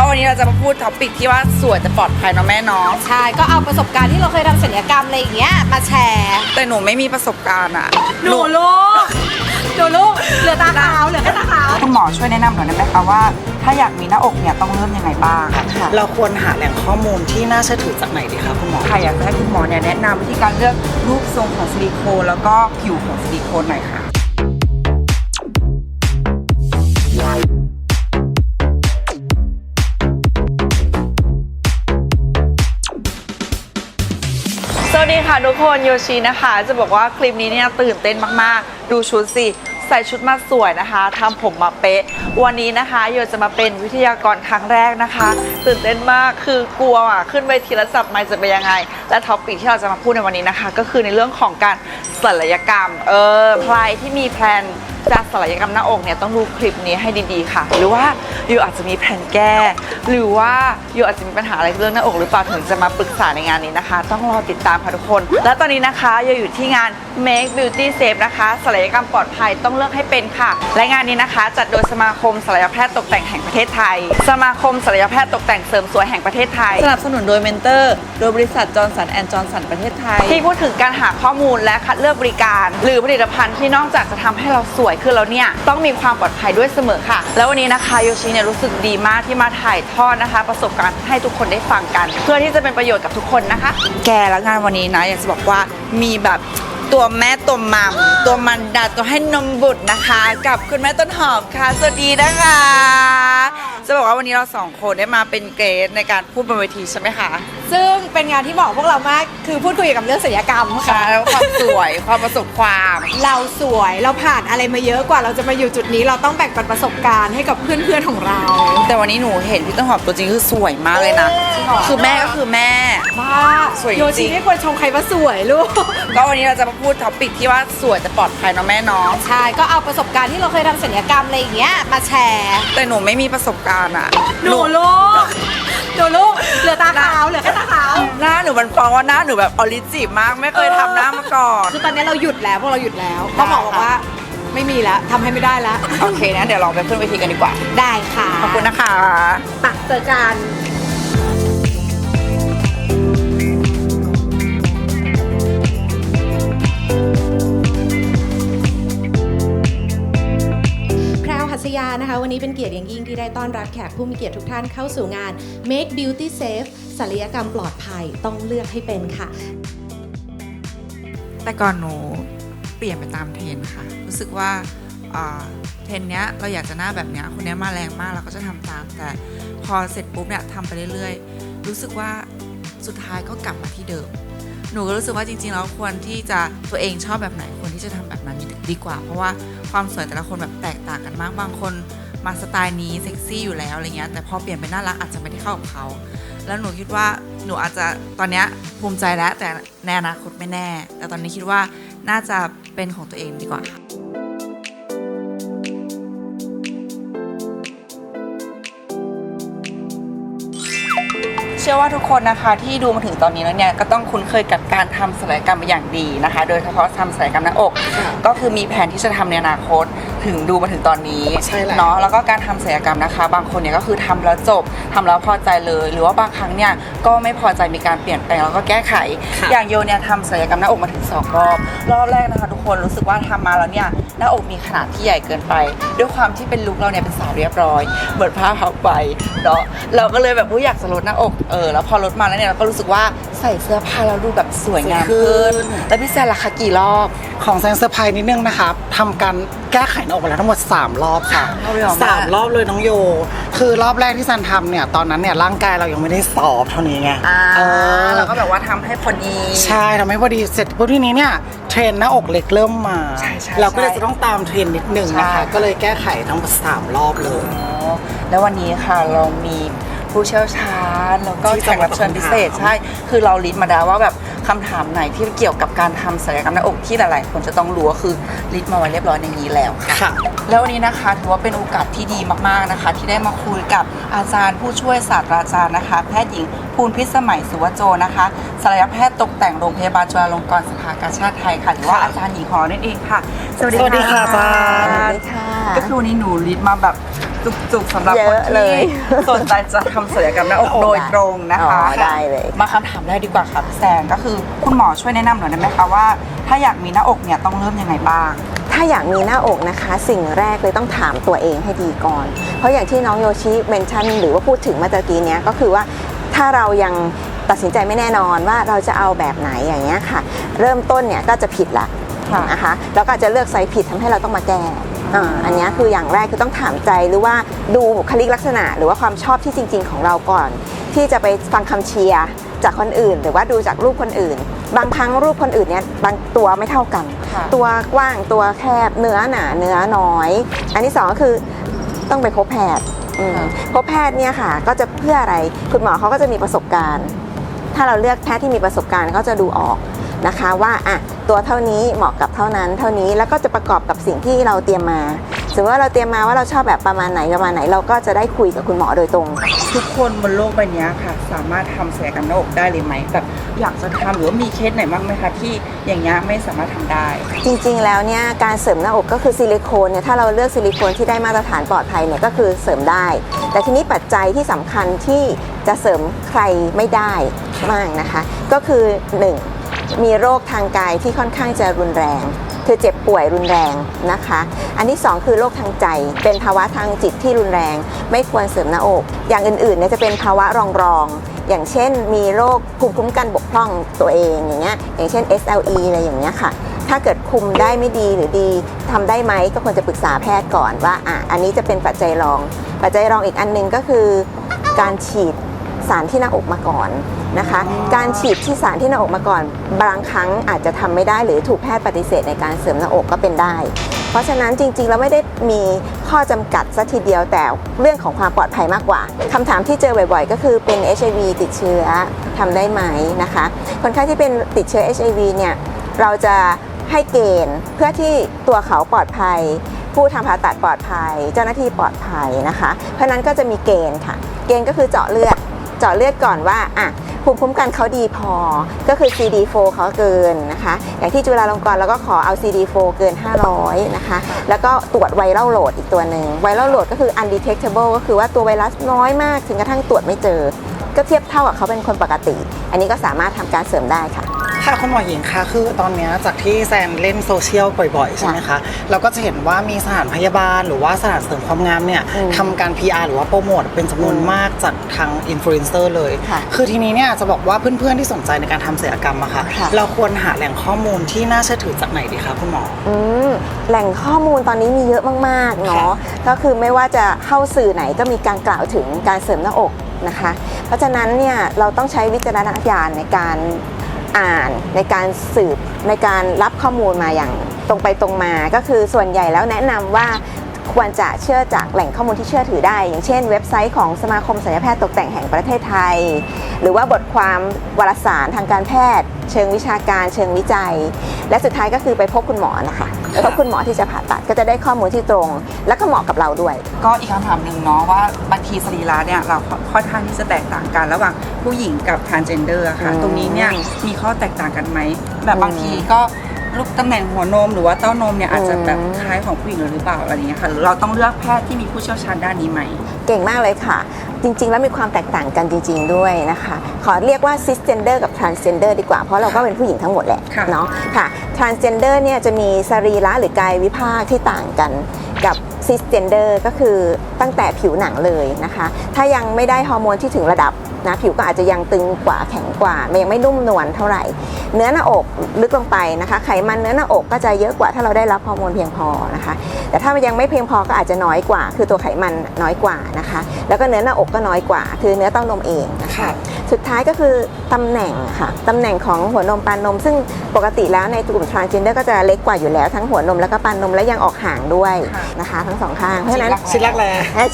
ก็วันนี้เราจะมาพูดท็อปิกที่ว่าสวยแต่ปลอดภัยเนาะแม่เนาะใช่ ก็เอาประสบการณ์ที่เราเคยทำศัลยกรรมอะไรอย่างเงี้ยมาแชร์แต่หนูไม่มีประสบการณ์อะหนูลูกหนูลูกเหลือตาขาวเหลือแค่ตาขาวคุณหมอช่วยแนะนำหน่อยได้ไหมคะว่า ถ้าอยากมีหน้าอกเนี่ยต้องเริ่มยังไงบ้างค่ะเราควรหาแหล่งข้อมูลที่น่าเชื่อถือจากไหนดีคะคุณหมอ ค่ะอยากจะให้คุณหมอเนี่ยแนะนำวิธีการเลือกรูปทรงของซิลิโคนแล้วก็ผิวของซิลิโคนหน่อยค่ะ วัสดีค่ะทุกคนโยชินะคะ จะบอกว่าคลิปนี้เนี่ยตื่นเต้นมากๆ ดูชุดสิ ใส่ชุดมาสวยนะคะทำผมมาเป๊ะ วันนี้นะคะโยจะมาเป็นวิทยากรครั้งแรกนะคะ ตื่นเต้นมากคือกลัวอะขึ้นเวทีแล้วจับไมค์จะเป็นยังไง และท็อปปิกที่เราจะมาพูดในวันนี้นะคะ ก็คือในเรื่องของการศัลยกรรม เออใครที่มีแพลนจะศัลยกรรมหน้าอกเนี่ยต้องดูคลิปนี้ให้ดีๆค่ะ หรือว่าโยอาจจะมีแผนแก้ หรือว่าโยอาจจะมีปัญหาอะไรเรื่องหน้าอกหรือเปล่าถึงจะมาปรึกษาในงานนี้นะคะ ต้องรอติดตามค่ะทุกคน และตอนนี้นะคะโยอยู่ที่งาน Make Beauty Safe นะคะศัลยกรรมปลอดภัยต้องเลือกให้เป็นค่ะ และงานนี้นะคะ จัดโดยสมาคมศัลยแพทย์ตกแต่งแห่งประเทศไทย สมาคมศัลยแพทย์ตกแต่งเสริมสวยแห่งประเทศไทยสนับสนุนโดยเมนเตอร์โดยบริษัทจอร์นสันแอนด์จอร์นสันประเทศไทยที่พูดถึงการหาข้อมูลและคัดเลือกบริการ หรือผลิตภัณฑ์ที่นอกจากจะทำให้เราสวยขึ้นแล้วเนี่ยต้องมีความปลอดภัยด้วยเสมอค่ะ แล้ววันนี้นะคะโยชิเนี่ยรู้สึกดีมากที่มาถ่ายทอดนะคะ ประสบการณ์ให้ทุกคนได้ฟังกัน เพื่อที่จะเป็นประโยชน์กับทุกคนนะคะ แกแล้วงานวันนี้นะอยากจะบอกว่ามีแบบ ตัวแม่ตัวมัมตัวมันดาตัวให้นมบุตรนะคะ กับคุณแม่ต้นหอมค่ะ สวัสดีนะคะจะบอกว่าวันนี้เราสองคนได้มาเป็นเกรดในการพูดบนเวทีใช่ไหมคะ ซึ่งเป็นงานที่เหมาะพวกเรามาก คือพูดคุยเกี่ยวกับเรื่องศัลยกรรมค่ะค่ะ แล้วความสวยความประสบความ เราสวยเราผ่านอะไรมาเยอะกว่าเราจะมาอยู่จุดนี้เราต้องแบ่งปันประสบการณ์ให้กับเพื่อนๆของเรา แต่วันนี้หนูเห็นพี่ต้นหอมตัวจริงคือสวยมากเลยนะจริงเหรอคือแม่ก็คือแม่ บ้าสวยจริง โยชิไม่ควรชมใครว่าสวยลูก ก็วันนี้เราจะมาพูดท็อปิกที่ว่าสวยแต่ปลอดภัยเนาะแม่เนาะใช่ก็เอาประสบการณ์ที่เราเคยทำศัลยกรรมอะไรอย่างเงี้ยมาแชร์แต่หนูไม่มีประสบการณ์อะหนูลูกหนูลูกเหลือตาขาวเหลือแค่ตาขาว หน้าหนูมันฟ้องว่าหน้าหนูแบบออริจิมากไม่เคยทำหน้ามาก่อน คือตอนนี้เราหยุดแล้วพวกเราหยุดแล้วก็หมอบอกว่าไม่มีแล้วทำให้ไม่ได้แล้ว โอเคนะเดี๋ยวเราไปขึ้นเวทีกันดีกว่า ได้ค่ะขอบคุณนะคะ ตักเจอกัน หัสยานะคะ วันนี้เป็นเกียรติอย่างยิ่งที่ได้ต้อนรับแขกผู้มีเกียรติทุกท่านเข้าสู่งาน Make Beauty Safe ศัลยกรรมปลอดภัยต้องเลือกให้เป็นค่ะ แต่ก่อนหนูเปลี่ยนไปตามเทรนค่ะ รู้สึกว่าเทรนเนี้ยเราอยากจะหน้าแบบเนี้ยคนเนี้ยมาแรงมากเราก็จะทำตาม แต่พอเสร็จปุ๊บเนี่ยทำไปเรื่อยๆ รู้สึกว่าสุดท้ายก็กลับมาที่เดิม หนูก็รู้สึกว่าจริงๆแล้วควรที่จะตัวเองชอบแบบไหนควรที่จะทำแบบนั้นดีกว่า เพราะว่า ความสวยแต่ละคนแบบแตกต่างกันมาก บางคนมาสไตล์นี้เซ็กซี่อยู่แล้วอะไรเงี้ยแต่พอเปลี่ยนเป็นน่ารักอาจจะไม่ได้เข้ากับเขา แล้วหนูคิดว่าหนูอาจจะตอนเนี้ยภูมิใจแล้วแต่ในอนาคตไม่แน่ แต่ตอนนี้คิดว่าน่าจะเป็นของตัวเองดีกว่า ชื่อว่าทุกคนนะคะที่ดูมาถึงตอนนี้แล้วเนี่ยก็ต้องคุ้นเคยกับการทำศัลยกรรมเป็นอย่างดีนะคะ โดยเฉพาะทำศัลยกรรมหน้าอก ก็คือมีแผนที่จะทำในอนาคต ถึงดูมาถึงตอนนี้ใช่แล้ว เนาะแล้วก็การทำศัลยกรรมนะคะ บางคนเนี่ยก็คือทำแล้วจบทำแล้วพอใจเลย หรือว่าบางครั้งเนี่ยก็ไม่พอใจมีการเปลี่ยนแปลงแล้วก็แก้ไขอย่างโยเนี่ยทำศัลยกรรมหน้าอกมาถึงสองรอบรอบแรกนะคะ ทุกคนรู้สึกว่าทำมาแล้วเนี่ยหน้าอกมีขนาดที่ใหญ่เกินไป ด้วยความที่เป็นลุคเราเนี่ยเป็นสาวเรียบร้อยเหมือนผ้าพับไปเนาะเราก็เลยแบบว่าอยากจะลดหน้าอกเออแล้วพอลดมาแล้วเนี่ยเราก็รู้สึกว่าใส่เสื้อผ้าแล้วดูแบบสวยงามขึ้น แล้วพี่แซนล่ะคะกี่รอบ ของแซงเซอร์ไพรส์นิดนึงนะครับทำการแก้ไขหน้าอกมาแล้วทั้งหมด 3 รอบค่ะรอบเลยเหรอแม่ สามรอบเลยน้องโย คือรอบแรกที่ซันทำเนี่ย ตอนนั้นเนี่ยร่างกายเรายังไม่ได้สอบเท่านี้ไงอ่าเออเราก็แบบว่าทำให้พอดี ใช่ทำให้พอดีเสร็จปุ๊บทีนี้เนี่ยเทรนด์หน้าอกเล็กเริ่มมา ใช่ใช่เราก็เลยใช่จะต้องตามเทรนด์นิดนึงนะคะ ใช่ ก็เลยแก้ไขทั้งหมดสามรอบเลย อ๋อแล้ววันนี้ค่ะเรามี ผู้เชี่ยวชาญ แล้วก็ที่แขจะกมารับเชิญตอบคำถามพิเศษใช่ คือเราลิสต์มาแล้วว่าแบบ คำถามไหนที่เกี่ยวกับการทำศัลยกรรมหน้าอกที่หลาย ๆ คนจะต้องรู้ก็คือลิสต์มาไว้เรียบร้อยในนี้แล้วค่ะ ค่ะ แล้ววันนี้นะคะถือว่าเป็นโอกาสที่ดีมากๆนะคะ ที่ได้มาคุยกับอาจารย์ผู้ช่วยศาสตราจารย์นะคะ แพทย์หญิงภูลพิสมัยสุวโจนะคะศัลยแพทย์ตกแต่งโรงพยาบาลจุฬาลงกรณ์สภากาชาติไทยค่ะหรือว่าอาจารย์หญิงหอนั่นเองค่ะสวัสดีค่ะอาจารย์ สวัสดีค่ะ ก็คือวันนี้หนูลิสต์มาแบบจุกๆสำหรับเยคนอะเลที่ย สนใจจะทำศัลยกรรมหน้าอกโดยตรงนะคะ อ๋อได้เลย มาคำถามแรกดีกว่าค่ะพี่แซนก็คือคุณหมอช่วยแนะนำหน่อยได้ไหมคะว่าถ้าอยากมีหน้าอกเนี่ยต้องเริ่มยังไงบ้าง ถ้าอยากมีหน้าอกนะคะ สิ่งแรกเลยต้องถามตัวเองให้ดีก่อน เพราะอย่างที่น้องโยชิเมนชั่นหรือว่าพูดถึงเมื่อตะกี้เนี้ยก็คือว่าถ้าเรายังตัดสินใจไม่แน่นอนว่าเราจะเอาแบบไหนอย่างเงี้ยค่ะ เริ่มต้นเนี่ยก็จะผิดละค่ะนะคะแล้วก็อาจจะเลือกไซส์ผิดทำให้เราต้องมาแก้อ่าอันเนี้ยคืออย่างแรกคือต้องถามใจหรือว่าดูบุคลิกลักษณะ หรือว่าความชอบที่จริง ๆ ของเราก่อน ที่จะไปฟังคำเชียร์ จากคนอื่น หรือว่าดูจากรูปคนอื่น บางครั้งรูปคนอื่นเนี่ยบางตัวไม่เท่ากัน ค่ะ ตัวกว้างตัวแคบเนื้อหนาเนื้อน้อย อันที่สองก็คือต้องไปพบแพทย์อืมพบแพทย์เนี่ยค่ะ ก็จะเพื่ออะไรคุณหมอเขาก็จะมีประสบการณ์ ถ้าเราเลือกแพทย์ที่มีประสบการณ์ก็จะดูออกนะคะว่าอะตัวเท่านี้เหมาะกับเท่านั้น เท่านี้แล้วก็จะประกอบกับสิ่งที่เราเตรียมมาสมมติว่าเราเตรียมมาว่าเราชอบแบบประมาณไหนประมาณไหน เราก็จะได้คุยกับคุณหมอโดยตรง ทุกคนบนโลกใบนี้ค่ะ สามารถทำศัลยกรรมหน้าอกได้เลยไหมแบบอยากจะทำหรือว่ามีเคสไหนบ้างไหมคะที่อย่างเงี้ยไม่สามารถทำได้ จริงๆ แล้วเนี่ยการเสริมหน้าอกก็คือซิลิโคนเนี่ยถ้าเราเลือกซิลิโคนที่ได้มาตรฐานปลอดภัยเนี่ยก็คือเสริมได้ แต่ทีนี้ปัจจัยที่สำคัญที่จะเสริมใครไม่ได้มากนะคะ ก็คือ 1. มีโรคทางกายที่ค่อนข้างจะรุนแรง คือเจ็บป่วยรุนแรงนะคะ อันที่ 2 คือโรคทางใจ เป็นภาวะทางจิตที่รุนแรง ไม่ควรเสริมหน้าอก อย่างอื่นๆเนี่ยจะเป็นภาวะรองรองอย่างเช่นมีโรคภูมิคุ้มกันบกพร่องตัวเองอย่างเงี้ยอย่างเช่น SLE อะไรอย่างเงี้ยค่ะ ถ้าเกิดคุมได้ไม่ดีหรือดีทำได้ไหมก็ควรจะปรึกษาแพทย์ก่อนว่าอะอันนี้จะเป็นปัจจัยรอง ปัจจัยรองอีกอันหนึงก็คือ การฉีด สารที่หน้าอกมาก่อนนะคะ การฉีดที่สารที่หน้าอกมาก่อน บางครั้งอาจจะทำไม่ได้หรือถูกแพทย์ปฏิเสธในการเสริมหน้าอกก็เป็นได้ เพราะฉะนั้นจริงๆแล้วไม่ได้มีข้อจำกัดซะทีเดียวแต่เรื่องของความปลอดภัยมากกว่าคำถามที่เจอบ่อยๆ ก็คือเป็น HIV ติดเชื้อทำได้ไหมนะคะ คนไข้ที่เป็นติดเชื้อ HIV เนี่ยเราจะให้เกณฑ์เพื่อที่ตัวเขาปลอดภัย ผู้ทำผ่าตัดปลอดภัย เจ้าหน้าที่ปลอดภัยนะคะ เพราะนั้นก็จะมีเกณฑ์ค่ะ เกณฑ์ก็คือเจาะเลือด เจาะเลือดก่อนว่าอะภูมิคุ้มกันเขาดีพอ ก็คือ CD4 เขาเกินนะคะ อย่างที่จุฬาลงกรณ์เราก็ขอเอา CD4 เกิน 500 นะคะ แล้วก็ตรวจไวรัลโหลดอีกตัวหนึ่ง ไวรัลโหลดก็คือ undetectable ก็คือว่าตัวไวรัสน้อยมาก ถึงกระทั่งตรวจไม่เจอ ก็เทียบเท่ากับเขาเป็นคนปกติ อันนี้ก็สามารถทำการเสริมได้ค่ะ ค่ะคุณหมอหญิงคะคือตอนเนี้ยจากที่แซนเล่นโซเชียลบ่อยๆ ใช่ไหมคะ เราก็จะเห็นว่ามีสถานพยาบาลหรือว่าสถานเสริมความงามเนี่ยอืมทำการ PR หรือว่าโปรโมทเป็นจำนวนมากจากทางอินฟลูเอนเซอร์เลย ค่ะคือทีนี้เนี่ยจะบอกว่าเพื่อนๆที่สนใจในการทำศัลยกรรมอะค่ะ ค่ะ เราควรหาแหล่งข้อมูลที่น่าเชื่อถือจากไหนดีคะคุณหมอ อืมแหล่งข้อมูลตอนนี้มีเยอะมากๆเนาะก็คือไม่ว่าจะเข้าสื่อไหนก็มีการกล่าวถึงการเสริมหน้าอกนะคะ เพราะฉะนั้นเนี่ยเราต้องใช้วิจารณญาณในการ อ่านในการสืบในการรับข้อมูลมาอย่างตรงไปตรงมา ก็คือส่วนใหญ่แล้วแนะนำว่าควรจะเชื่อจากแหล่งข้อมูลที่เชื่อถือได้ อย่างเช่น เว็บไซต์ของสมาคมศัลยแพทย์ตกแต่งแห่งประเทศไทย หรือว่าบทความวารสารทางการแพทย์ เชิงวิชาการ เชิงวิจัย และสุดท้ายก็คือไปพบคุณหมอนะคะไปพบคุณหมอที่จะผ่าตัดก็จะได้ข้อมูลที่ตรง และก็เหมาะกับเราด้วย ก็อีกคำถามหนึ่งเนาะว่าบางทีสรีระเนี่ยเราค่อนข้างที่จะแตกต่างกันระหว่างผู้หญิงกับ transgender อะค่ะอืมตรงนี้เนี่ยมีข้อแตกต่างกันไหมแบบอืมบางทีก็ รูปตำแหน่งหัวนมหรือว่าเต้านมเนี่ยอาจจะแบบอืมคล้ายของผู้หญิงหรือเปล่าอะไรอย่างเงี้ยค่ะหรือเราต้องเลือกแพทย์ที่มีผู้เชี่ยวชาญด้านนี้ไหม เก่งมากเลยค่ะ จริง ๆ แล้วมีความแตกต่างกันจริง ๆ ด้วยนะคะ ขอเรียกว่า cisgender กับ transgender ดีกว่า เพราะเราก็เป็นผู้หญิงทั้งหมดแหละค่ะเนาะค่ะ transgender เนี่ยจะมีสรีระหรือกายวิภาคที่ต่างกันกับ cisgender ก็คือตั้งแต่ผิวหนังเลยนะคะ ถ้ายังไม่ได้ฮอร์โมนที่ถึงระดับ นะผิวก็อาจจะยังตึงกว่าแข็งกว่ามันยังไม่นุ่มนวลเท่าไหร่ เนื้อหน้าอกลึกลงไปนะคะ ไขมันเนื้อหน้าอกก็จะเยอะกว่าถ้าเราได้รับฮอร์โมนเพียงพอนะคะ แต่ถ้ามันยังไม่เพียงพอก็อาจจะน้อยกว่า คือตัวไขมันน้อยกว่านะคะ แล้วก็เนื้อหน้าอกก็น้อยกว่า คือเนื้อเต้านมเองนะคะค่ะสุดท้ายก็คือตำแหน่งค่ะตำแหน่งของหัวนมปานนม ซึ่งปกติแล้วในกลุ่ม transgender ก็จะเล็กกว่าอยู่แล้วทั้งหัวนมแล้วก็ปานนมและยังออกห่างด้วยค่ะนะคะ ทั้งสองข้างเพราะฉะนั้นชิ้นแรกแล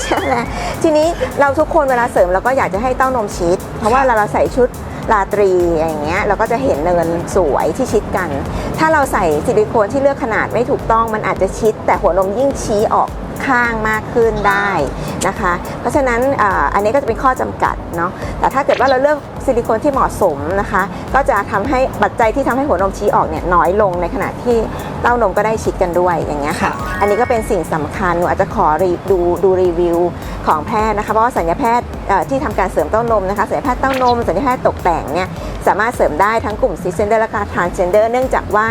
ใช่ไหมทีนี้เราทุกคนเวลาเสริมเราก็อยากจะให้เต้านมชิด เพราะว่าเวลาเราใส่ชุดราตรีอย่างเงี้ยเราก็จะเห็นเนินสวยที่ชิดกัน ถ้าเราใส่ซิลิโคนที่เลือกขนาดไม่ถูกต้องมันอาจจะชิด แต่หัวนมยิ่งชี้ออกข้างมากขึ้นได้นะคะ เพราะฉะนั้นอ,อันนี้ก็จะเป็นข้อจำกัดเนาะแต่ถ้าเกิดว่าเราเลือกซิลิโคนที่เหมาะสมนะคะ ก็จะทำให้ปัจจัยที่ทำให้หัวนมชี้ออกเนี่ยน้อยลงในขณะที่เต้านมก็ได้ชิดกันด้วยอย่างเงี้ยค่ะ อันนี้ก็เป็นสิ่งสำคัญหนูอาจจะขอดูดูรีวิวของแพทย์นะคะเพราะว่าสัญญาแพทย์ ที่ทำการเสริมเต้านมนะคะสัลยแพทย์เต้านมสัลยแพทย์ตกแต่งเนี่ยสามารถเสริมได้ทั้งกลุ่มซีเซนเดอร์และการทานเซนเดอร์เนื่องจากว่า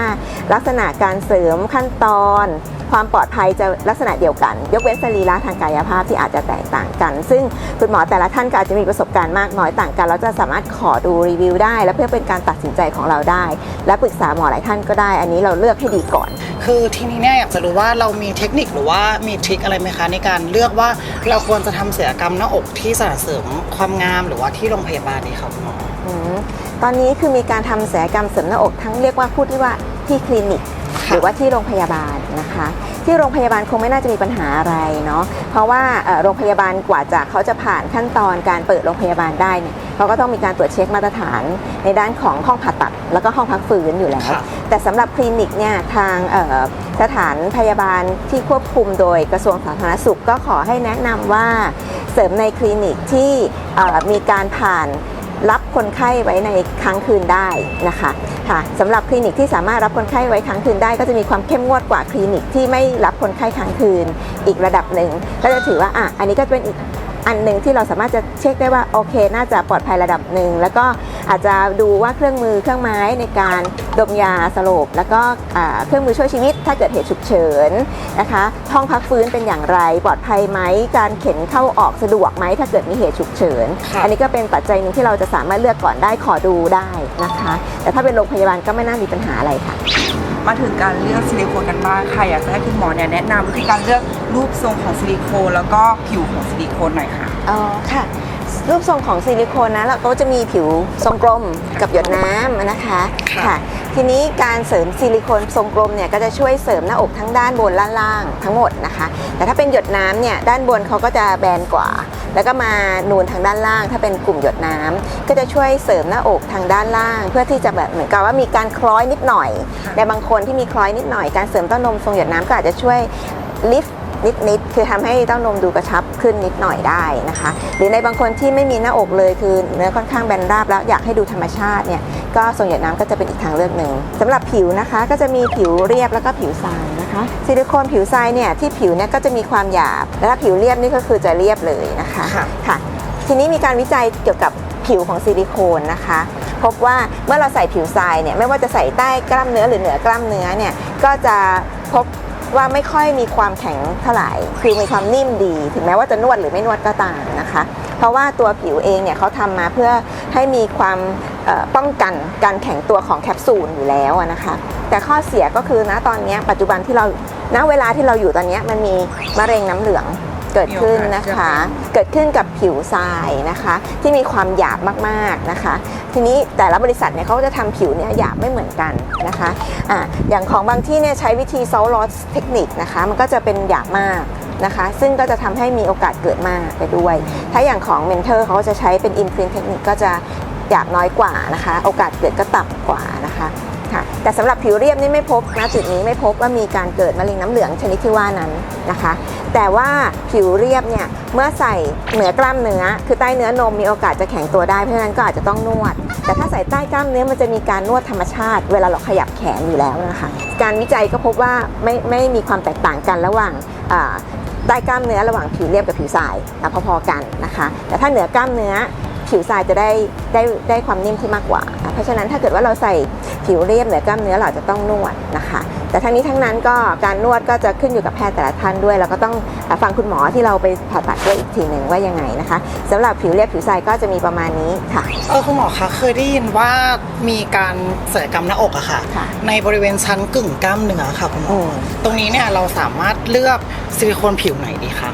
ลักษณะการเสริมขั้นตอน ความปลอดภัยจะลักษณะเดียวกัน ยกเว้นสรีระทางกายภาพที่อาจจะแตกต่างกัน ซึ่งคุณหมอแต่ละท่านก็อาจจะมีประสบการณ์มากน้อยต่างกัน เราจะสามารถขอดูรีวิวได้ และเพื่อเป็นการตัดสินใจของเราได้ และปรึกษาหมอหลายท่านก็ได้ อันนี้เราเลือกให้ดีก่อน คือทีนี้เนี่ยอยากจะรู้ว่าเรามีเทคนิคหรือว่ามีทริคอะไรไหมคะในการเลือกว่าเราควรจะทำศัลยกรรมหน้าอกที่สถานเสริมความงามหรือว่าที่โรงพยาบาลดีครับคุณหมออืมตอนนี้คือมีการทำศัลยกรรมเสริมหน้าอกทั้งเรียกว่าพูดที่ว่าที่คลินิกค่ะ หรือว่าที่โรงพยาบาลนะคะ ที่โรงพยาบาลคงไม่น่าจะมีปัญหาอะไรเนาะเพราะว่าเอ่อโรงพยาบาลกว่าจะเขาจะผ่านขั้นตอนการเปิดโรงพยาบาลได้เนี่ยเขาก็ต้องมีการตรวจเช็คมาตรฐานในด้านของห้องผ่าตัด แล้วก็ห้องพักฟื้นอยู่แล้วค่ะแต่สำหรับคลินิกเนี่ยทางเอ่อสถานพยาบาลที่ควบคุมโดยกระทรวงสาธารณสุขก็ขอให้แนะนำว่าเสริมในคลินิกที่เอ่อมีการผ่าน รับคนไข้ไว้ในค้างคืนได้นะคะค่ะสำหรับคลินิกที่สามารถรับคนไข้ไว้ค้างคืนได้ ก็จะมีความเข้มงวดกว่าคลินิกที่ไม่รับคนไข้ค้างคืนอีกระดับหนึ่งก็จะถือว่าอะอันนี้ก็เป็นอีกอันหนึ่งที่เราสามารถจะเช็คได้ว่าโอเค น่าจะปลอดภัยระดับหนึ่งแล้วก็ อาจจะดูว่าเครื่องมือเครื่องไม้ในการดมยาสลบ แล้วก็อ่าเครื่องมือช่วยชีวิต ถ้าเกิดเหตุฉุกเฉินนะคะห้องพักฟื้นเป็นอย่างไร ปลอดภัยไหมการเข็นเข้าออกสะดวกไหมถ้าเกิดมีเหตุฉุกเฉินค่ะอันนี้ก็เป็นปัจจัยหนึ่งที่เราจะสามารถเลือกก่อนได้ขอดูได้นะคะ แต่ถ้าเป็นโรงพยาบาลก็ไม่น่ามีปัญหาอะไรค่ะมาถึงการเลือกซิลิโคนกันบ้างค่ะอยากจะให้คุณหมอเนี่ยแนะนำวิธีการเลือกรูปทรงของซิลิโคนแล้วก็ผิวของซิลิโคนหน่อยค่ะอ๋อค่ะ รูปทรงของซิลิโคนนะเราก็จะมีผิวทรงกลมกับหยดน้ำนะคะค่ะค่ะ ทีนี้การเสริมซิลิโคนทรงกลมเนี่ยก็จะช่วยเสริมหน้าอกทั้งด้านบนและล่างทั้งหมดนะคะ แต่ถ้าเป็นหยดน้ำเนี่ยด้านบนเขาก็จะแบนกว่า แล้วก็มานูนทางด้านล่าง ถ้าเป็นกลุ่มหยดน้ำก็จะช่วยเสริมหน้าอกทางด้านล่าง เพื่อที่จะแบบเหมือนกับว่ามีการคล้อยนิดหน่อยแต่บางคนที่มีคล้อยนิดหน่อยการเสริมเต้านมทรงหยดน้ำก็อาจจะช่วยลิฟต์ นิดๆ คือทำให้เต้านมดูกระชับขึ้นนิดหน่อยได้นะคะ หรือในบางคนที่ไม่มีหน้าอกเลยคือเนื้อค่อนข้างแบนราบแล้วอยากให้ดูธรรมชาติเนี่ยก็ทรงหยดน้ำก็จะเป็นอีกทางเลือกหนึ่งสำหรับผิวนะคะก็จะมีผิวเรียบแล้วก็ผิวทรายนะคะซิลิโคนผิวทรายเนี่ยที่ผิวเนี่ยก็จะมีความหยาบ แล้วถ้าผิวเรียบนี่ก็คือจะเรียบเลยนะคะค่ะค่ะทีนี้มีการวิจัยเกี่ยวกับผิวของซิลิโคนนะคะพบว่าเมื่อเราใส่ผิวทรายเนี่ยไม่ว่าจะใส่ใต้กล้ามเนื้อหรือเหนือกล้ามเนื้อเนี่ยก็จะพบ ว่าไม่ค่อยมีความแข็งเท่าไหร่คือมีความนิ่มดี ถึงแม้ว่าจะนวดหรือไม่นวดก็ตามนะคะ เพราะว่าตัวผิวเองเนี่ยเขาทำมาเพื่อให้มีความป้องกันการแข็งตัวของแคปซูลอยู่แล้วนะคะ แต่ข้อเสียก็คือนะตอนนี้ปัจจุบันที่เราณเวลาที่เราอยู่ตอนนี้มันมีมะเร็งน้ำเหลือง เกิดขึ้นนะคะ เกิดขึ้นกับผิวทรายนะคะ ที่มีความหยาบมากๆนะคะ ทีนี้แต่ละบริษัทเนี่ยเขาก็จะทำผิวเนี่ยหยาบไม่เหมือนกันนะคะอะอย่างของบางที่เนี่ยใช้วิธี salt loss เทคนิคนะคะ มันก็จะเป็นหยาบมากนะคะซึ่งก็จะทำให้มีโอกาสเกิดมากไปด้วย ถ้าอย่างของเมนเทอร์เขาก็จะใช้เป็น imprint เทคนิคก็จะหยาบน้อยกว่านะคะ โอกาสเกิดก็ต่ำกว่านะคะค่ะ แต่สำหรับผิวเรียบนี่ไม่พบนะจุดนี้ไม่พบว่ามีการเกิดมะเร็งน้ำเหลืองชนิดที่ว่านั้นนะคะ แต่ว่าผิวเรียบเนี่ยเมื่อใส่เหนือกล้ามเนื้อ คือใต้เนื้อนมมีโอกาสจะแข็งตัวได้เพราะฉะนั้นก็อาจจะต้องนวด แต่ถ้าใส่ใต้กล้ามเนื้อมันจะมีการนวดธรรมชาติ เวลาเราขยับแขนอยู่แล้วนะคะการวิจัยก็พบว่าไม่ไม่มีความแตกต่างกันระหว่างใต้กล้ามเนื้อระหว่างผิวเรียบกับผิวทรายพอๆกันนะคะ แต่ถ้าเหนือกล้ามเนื้อ ผิวทรายจะได้ได้ได้ความนิ่มที่มากกว่า เพราะฉะนั้นถ้าเกิดว่าเราใส่ผิวเรียบเหนือกล้ามเนื้อเราจะต้องนวดนะคะ แต่ทั้งนี้ทั้งนั้นก็การนวดก็จะขึ้นอยู่กับแพทย์แต่ละท่านด้วย แล้วก็ต้องฟังคุณหมอที่เราไปผ่าตัดด้วยอีกทีหนึ่งว่ายังไงนะคะสำหรับผิวเรียบผิวทรายก็จะมีประมาณนี้ค่ะเออคุณหมอคะเคยได้ยินว่ามีการศัลยกรรมหน้าอกอะค่ะค่ะ ในบริเวณชั้นกึ่งกล้ามเนื้อค่ะคุณหมออืมตรงนี้เนี่ยเราสามารถเลือกซิลิโคนผิวไหนดีคะ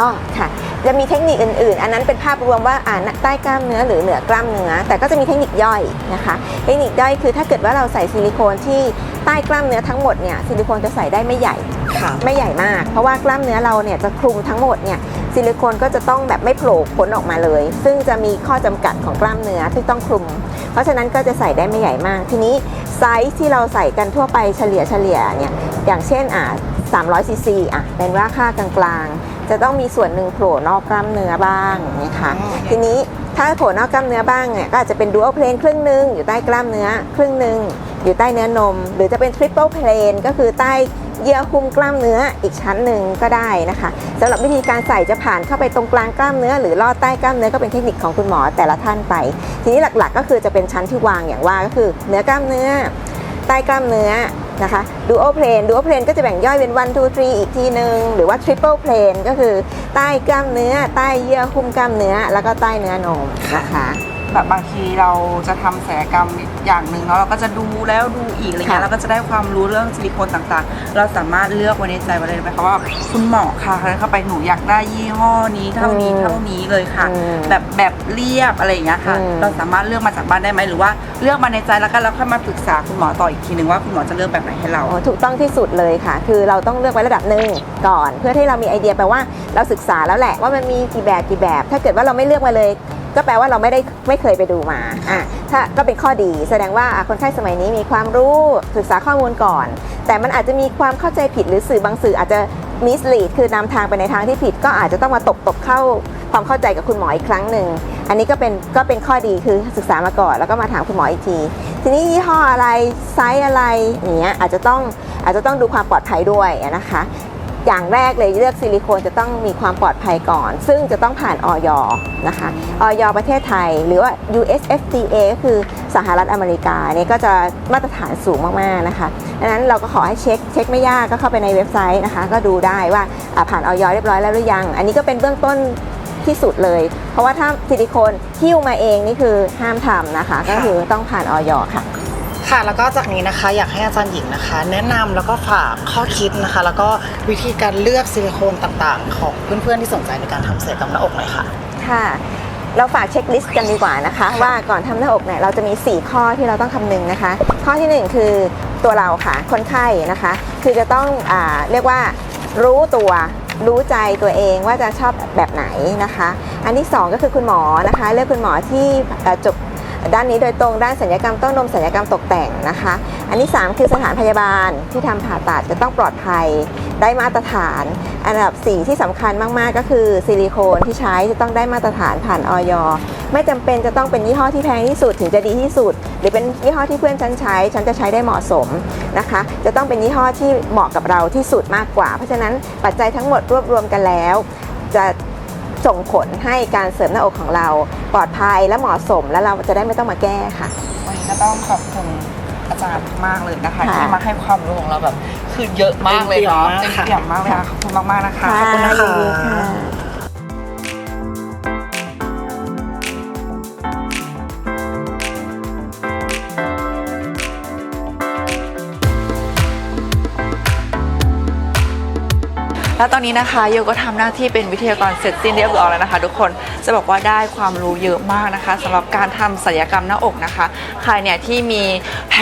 อ๋อค่ะจะมีเทคนิคอื่นๆ อันนั้นเป็นภาพรวมว่าอ่าใต้กล้ามเนื้อหรือเหนือกล้ามเนื้อ แต่ก็จะมีเทคนิคย่อยนะคะ เทคนิคย่อยคือถ้าเกิดว่าเราใส่ซิลิโคนที่ใต้กล้ามเนื้อทั้งหมดเนี่ยซิลิโคนจะใส่ได้ไม่ใหญ่ค่ะไม่ใหญ่มาก เพราะว่ากล้ามเนื้อเราเนี่ยจะคลุมทั้งหมดเนี่ยซิลิโคนก็จะต้องแบบไม่โผล่พ้นออกมาเลย ซึ่งจะมีข้อจำกัดของกล้ามเนื้อที่ต้องคลุม เพราะฉะนั้นก็จะใส่ได้ไม่ใหญ่มาก ทีนี้ไซส์ที่เราใส่กันทั่วไปเฉลี่ยเฉลี่ยเนี่ยอย่างเช่นอ่า300ซีซีอะเป็นว่าค่ากลางๆ จะต้องมีส่วนหนึ่งโผล่นอกกล้ามเนื้อบ้างนะคะอ๋อทีนี้ถ้าโผล่นอกกล้ามเนื้อบ้างเนี่ยก็อาจจะเป็นดูอัลเพลนครึ่งหนึ่งอยู่ใต้กล้ามเนื้อครึ่งหนึ่งอยู่ใต้เนื้อนม หรือจะเป็นทริปเปิลเพลนก็คือใต้เยื่อหุ้มกล้ามเนื้ออีกชั้นหนึ่งก็ได้นะคะสำหรับวิธีการใส่จะผ่านเข้าไปตรงกลางกล้ามเนื้อ หรือลอดใต้กล้ามเนื้อก็เป็นเทคนิคของคุณหมอแต่ละท่านไป ทีนี้หลักๆ ก็คือจะเป็นชั้นที่วางอย่างว่าก็คือเหนือกล้ามเนื้อ ใต้กล้ามเนื้อ นะคะดูโอเพลนดูโอเพลนก็จะแบ่งย่อยเป็น1 2 3อีกทีหนึ่งหรือว่า triple plane ก็คือใต้กล้ามเนื้อ ใต้เยื่อหุ้มกล้ามเนื้อ แล้วก็ใต้เนื้อนมนะคะ แบบบางทีเราจะทำศัลยกรรมอย่างหนึ่งเนาะเราก็จะดูแล้วดูอีกอะไรเงี้ยค่ะ เราก็จะได้ความรู้เรื่องซิลิโคนต่างๆ เราสามารถเลือกไว้ในใจไว้เลยไหมคะว่าคุณหมอค่ะเข้าไปหนูอยากได้ยี่ห้อนี้เท่านี้เท่านี้เลยค่ะ อืมแบบแบบเรียบอะไรอย่างเงี้ยค่ะ อืม เราสามารถเลือกมาจากบ้านได้ไหมหรือว่าเลือกมาในใจแล้วก็แล้วค่อยมาปรึกษาคุณหมอต่ออีกทีหนึ่งว่าคุณหมอจะเลือกแบบไหนให้เรา อ๋อถูกต้องที่สุดเลยค่ะ คือเราต้องเลือกไว้ระดับหนึ่งก่อน เพื่อที่เรามีไอเดียแปลว่าเราศึกษาแล้วแหละว่ามันมีกี่แบบกี่แบบ ถ้าเกิดว่าเราไม่เลือกมาเลย ก็แปลว่าเราไม่ได้ไม่เคยไปดูมาอะถ้าก็เป็นข้อดีแสดงว่าคนไข้สมัยนี้มีความรู้ศึกษาข้อมูลก่อน แต่มันอาจจะมีความเข้าใจผิดหรือสื่อบางสื่ออาจจะ mislead คือนำทางไปในทางที่ผิด ก็อาจจะต้องมาตบตบเข้าความเข้าใจกับคุณหมออีกครั้งหนึ่ง อันนี้ก็เป็นก็เป็นข้อดีคือศึกษามาก่อนแล้วก็มาถามคุณหมออีกที ทีนี้ยี่ห้ออะไรไซส์อะไรอย่างเงี้ยอาจจะต้องอาจจะต้องดูความปลอดภัยด้วยนะคะ อย่างแรกเลยเลือกซิลิโคนจะต้องมีความปลอดภัยก่อน ซึ่งจะต้องผ่านออยนะคะออยประเทศไทย หรือว่า US FDA ก็คือสหรัฐอเมริกาเนี่ยก็จะมาตรฐานสูงมากๆนะคะดังนั้นเราก็ขอให้เช็คเช็คไม่ยากก็เข้าไปในเว็บไซต์นะคะ ก็ดูได้ว่าผ่านออยเรียบร้อยแล้วหรือยัง อันนี้ก็เป็นเบื้องต้นที่สุดเลย เพราะว่าถ้าซิลิโคนหิ้วมาเองนี่คือห้ามทำนะคะ ก็คือต้องผ่านออยค่ะ ค่ะแล้วก็จากนี้นะคะอยากให้อาจารย์หญิงนะคะ แนะนำแล้วก็ฝากข้อคิดนะคะ แล้วก็วิธีการเลือกซิลิโคนต่างๆ ของเพื่อนๆที่สนใจในการทำศัลยกรรมหน้าอกหน่อยค่ะ ค่ะเราฝากเช็คลิสต์กันดีกว่านะคะ ว่าก่อนทำหน้าอกเนี่ยเราจะมี 4 ข้อที่เราต้องคำนึงนะคะ ข้อทีหนึ่1 คือตัวเราค่ะคนไข้นะคะ คือจะต้องอาเรียกว่ารู้ตัวรู้ใจตัวเองว่าจะชอบแบบไหนนะคะ อันที่ 2 ก็คือคุณหมอนะคะ เลือกคุณหมอที่เอ่อจบ ด้านนี้โดยตรงด้านสัญญกรรมต้านมสัญญกรรมตกแต่งนะคะ อันที่ 3 คือสถานพยาบาลที่ทำผ่าตัดจะต้องปลอดภัยได้มาตรฐาน อันดับ 4 ที่สำคัญมากๆ ก็คือซิลิโคนที่ใช้จะต้องได้มาตรฐานผ่านออยไม่จำเป็นจะต้องเป็นยี่ห้อที่แพงที่สุดถึงจะดีที่สุด หรือเป็นยี่ห้อที่เพื่อนฉันใช้ ฉันจะใช้ได้เหมาะสมนะคะ จะต้องเป็นยี่ห้อที่เหมาะกับเราที่สุดมากกว่า เพราะฉะนั้นปัจจัยทั้งหมดรวบรวมกันแล้ว จะ ส่งผลให้การเสริมหน้าอกของเราปลอดภัยและเหมาะสม และเราจะได้ไม่ต้องมาแก้ค่ะ วันนี้ก็ต้องขอบคุณอาจารย์มากเลยนะคะค่ะที่มาให้ความรู้ของเราแบบ คือเยอะมากเลยเนาะเต็เต็มมเปี่เปี่ยยมมมามากกเลเลยยค่ะค่ะขอบคุณมากๆนะคะค่ะขอบคุณนะคะยินดีค่ะ แล้วตอนนี้นะคะโยก็ทำหน้าที่เป็นวิทยากรเสร็จสิ้นเรียบร้อยแล้วนะคะ ทุกคนจะบอกว่าได้ความรู้เยอะมากนะคะสำหรับการทำศัลยกรรมหน้าอกนะคะ ใครเนี่ยที่มี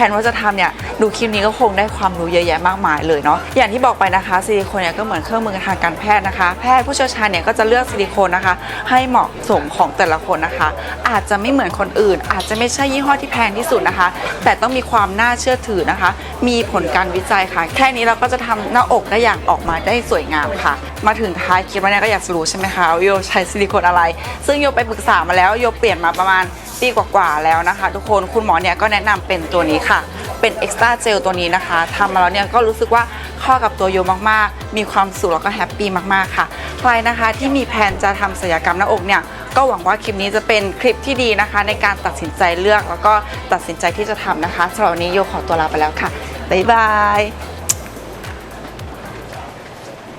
นว่าจะทำเนี่ยดูคลิปนี้ก็คงได้ความรู้เยอะแยะมากมายเลยเนาะอย่างที่บอกไปนะคะซิลิโคนเนี่ยก็เหมือนเครื่องมือทางการแพทย์นะคะ แพทย์ผู้เชี่ยวชาญเนี่ยก็จะเลือกซิลิโคนนะคะ ให้เหมาะสมของแต่ละคนนะคะ อาจจะไม่เหมือนคนอื่น อาจจะไม่ใช่ยี่ห้อที่แพงที่สุดนะคะ แต่ต้องมีความน่าเชื่อถือนะคะ มีผลการวิจัยค่ะ แค่นี้เราก็จะทำหน้าอกได้อย่างออกมาได้สวยงามค่ะ มาถึงท้ายคลิปแล้วเนี่ยก็อยากจะรู้ใช่ไหมคะโยใช้ซิลิโคนอะไร ซึ่งโยไปปรึกษามาแล้วโยเปลี่ยนมาประมาณ ปีกว่าๆแล้วนะคะ ทุกคนคุณหมอเนี่ยก็แนะนำเป็นตัวนี้ค่ะ เป็นเอ็กซ์ตร้าเจลตัวนี้นะคะทำมาแล้วเนี่ยก็รู้สึกว่าเข้ากับตัวโยมากๆ มีความสุขแล้วก็แฮปปี้มากๆค่ะ ใครนะคะที่มีแผนจะทำศัลยกรรมหน้าอกเนี่ยก็หวังว่าคลิปนี้จะเป็นคลิปที่ดีนะคะ ในการตัดสินใจเลือกแล้วก็ตัดสินใจที่จะทำนะคะสำหรับวันนี้โยขอตัวลาไปแล้วค่ะบ๊ายบาย